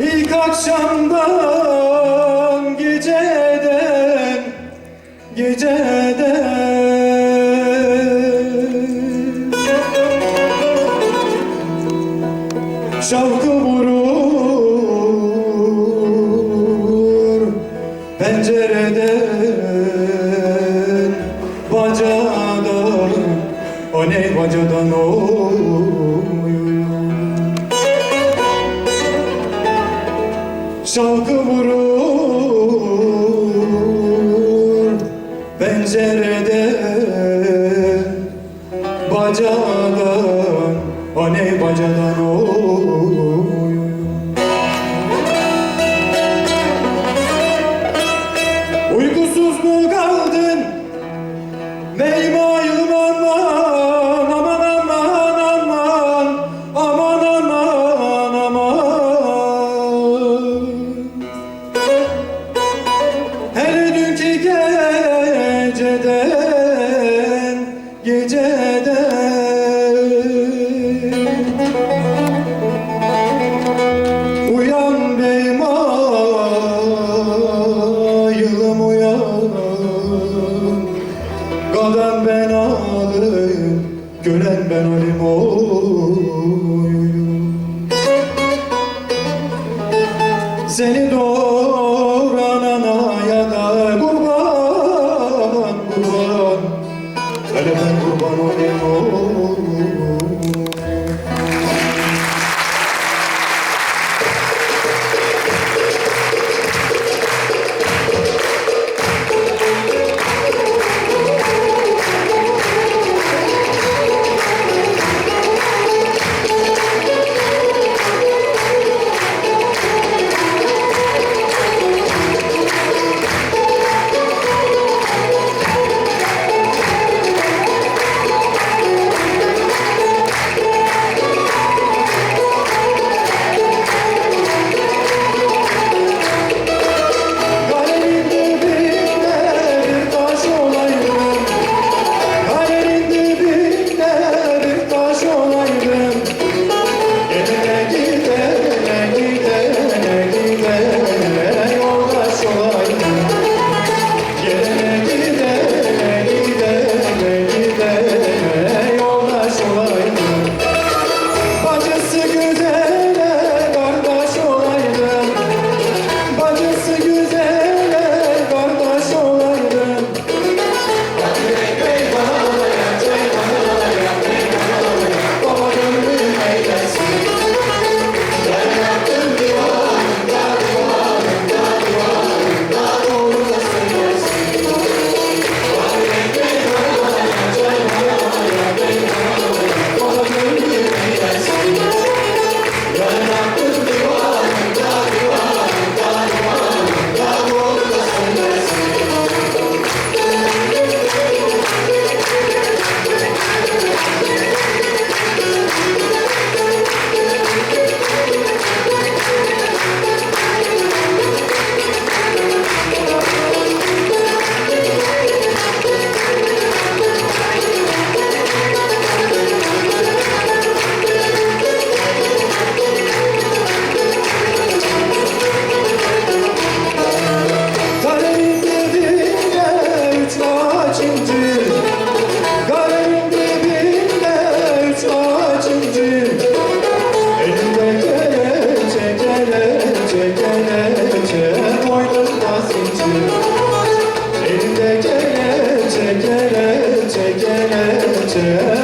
ilk akşamdan geceden geceden. Şavkı vurur pencereden bacadan o ne bacadan o Şalkı vurur pencereden bacadan o ne bacadan oyun Gören ben olayım? Oyum Seni doğuran anaya da kurban kurban. Hele ben kurban olayım oyum sen